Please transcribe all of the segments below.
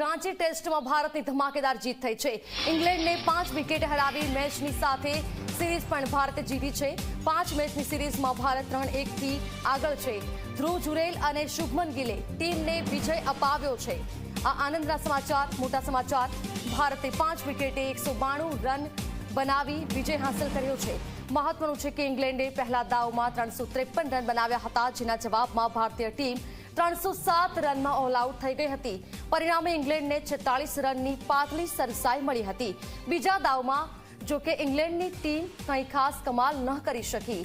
રાંચી ટેસ્ટમાં ભારતની ધમાકેદાર જીત થઈ છે. ઇંગ્લેન્ડને પાંચ વિકેટ હરાવી મેચની સાથે સિરીઝ પણ ભારતે જીતી છે. પાંચ મેચની સિરીઝમાં ભારત ત્રણ એકથી આગળ છે. ધ્રુવ જુરેલ અને શુભમન ગિલે ટીમને વિજય અપાવ્યો છે. આ આનંદના સમાચાર, મોટા સમાચાર. ભારતે પાંચ વિકેટે એકસો રન બનાવી વિજય હાંસલ કર્યો છે. મહત્વનું છે કે ઇંગ્લેન્ડે પહેલા દાવમાં ત્રણસો ત્રેપન રન બનાવ્યા હતા, જેના જવાબમાં ભારતીય ટીમ ત્રણસો સાત રનમાં ઓલ આઉટ થઈ ગઈ હતી. પરિણામે ઇંગ્લેન્ડને છેતાળીસ રનની પાતળી સરસાઈ મળી હતી. બીજા દાવમાં, જોકે ઇંગ્લેન્ડની ટીમ કંઈ ખાસ કમાલ ન કરી શકી.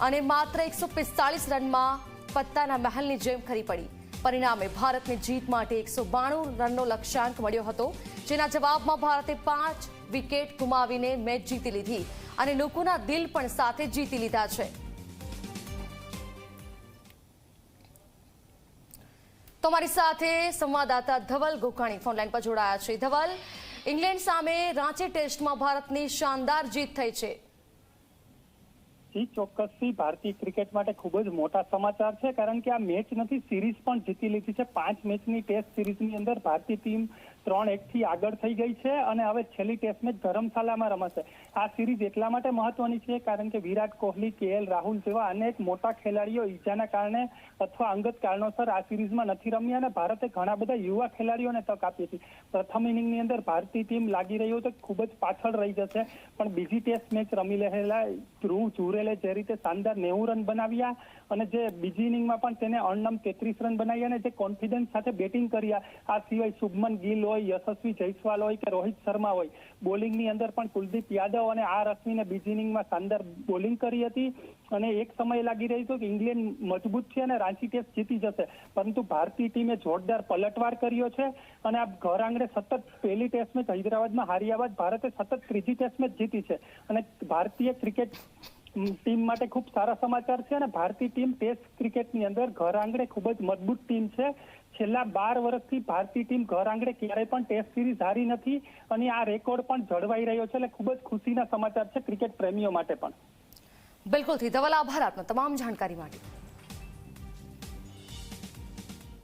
અને માત્ર એકસો પિસ્તાળીસ રનમાં પત્તાના મહેલની જેમ ખરી પડી. પરિણામે ભારતને જીત માટે એકસો બાણું રનનો લક્ષ્યાંક મળ્યો હતો, જેના જવાબમાં ભારતે પાંચ વિકેટ ગુમાવીને મેચ જીતી લીધી. અને લોકોના દિલ પણ સાથે જીતી લીધા છે. તો અમારી સાથે સંવાદદાતા ધવલ ગોકાણી ફોનલાઈન પર જોડાયા છે. ધવલ, ઇંગ્લેન્ડ સામે રાંચી ટેસ્ટમાં ભારતની શાનદાર જીત થઈ છે. જી, ચોક્કસથી ભારતીય ક્રિકેટ માટે ખૂબ જ મોટા સમાચાર છે, કારણ કે આ મેચ નથી સિરીઝ પણ જીતી લીધી છે. પાંચ મેચની ટેસ્ટ સિરીઝની અંદર ભારતીય ટીમ ત્રણ એક થી આગળ થઈ ગઈ છે અને હવે છેલ્લી ટેસ્ટ મેચ ધરમશાલામાં રમાશે. આ સિરીઝ એટલા માટે મહત્વની છે કારણ કે વિરાટ કોહલી, કેએલ, રાહુલ જેવા અનેક મોટા ખેલાડીઓ ઈજાના કારણે અથવા અંગત કારણોસર આ સિરીઝમાં નથી રમ્યા અને ભારતે ઘણા બધા યુવા ખેલાડીઓને તક આપી હતી. પ્રથમ ઇનિંગની અંદર ભારતીય ટીમ લાગી રહ્યું તો ખૂબ જ પાછળ રહી જશે, પણ બીજી ટેસ્ટ મેચ રમી રહેલા ધ્રુવ જુરેલે જે રીતે શાનદાર નેવું રન બનાવ્યા અને જે બીજી ઇનિંગમાં પણ તેને અણનમ તેત્રીસ રન બનાવ્યા અને જે કોન્ફિડન્સ સાથે બેટિંગ કર્યા, આ સિવાય શુભમન ગિલ હોય, યશસ્વી જયસ્વાલ હોય કે રોહિત શર્મા હોય, બોલિંગની અંદર પણ કુલદીપ યાદવ અને આ રશ્મિને બીજી ઇનિંગમાં શાનદાર બોલિંગ કરી હતી. અને એક સમય લાગી રહ્યો હતો કે ઇંગ્લેન્ડ મજબૂત છે અને રાંચી ટેસ્ટ જીતી જશે. પરંતુ ભારતીય ટીમે જોરદાર પલટવાર કર્યો છે. અને આ ઘર આંગણે સતત પહેલી ટેસ્ટ મેચ હૈદરાબાદમાં હાર્યા બાદ ભારતે સતત ત્રીજી ટેસ્ટ મેચ જીતી છે. અને ભારતીય ક્રિકેટ ટીમ માટે ખૂબ સારા સમાચાર છે અને ભારતીય ટીમ ટેસ્ટ ક્રિકેટની અંદર ઘર આંગણે ખૂબ જ મજબૂત ટીમ છે. છેલ્લા બાર વર્ષથી ભારતીય ટીમ ઘર આંગણે ક્યારેય પણ ટેસ્ટ સિરીઝ હારી નથી અને આ રેકોર્ડ પણ જળવાઈ રહ્યો છે એટલે ખૂબ જ ખુશીના સમાચાર છે ક્રિકેટ પ્રેમીઓ માટે પણ. બિલકુલથી ધવલ, આભાર આપનો તમામ જાણકારી માટે.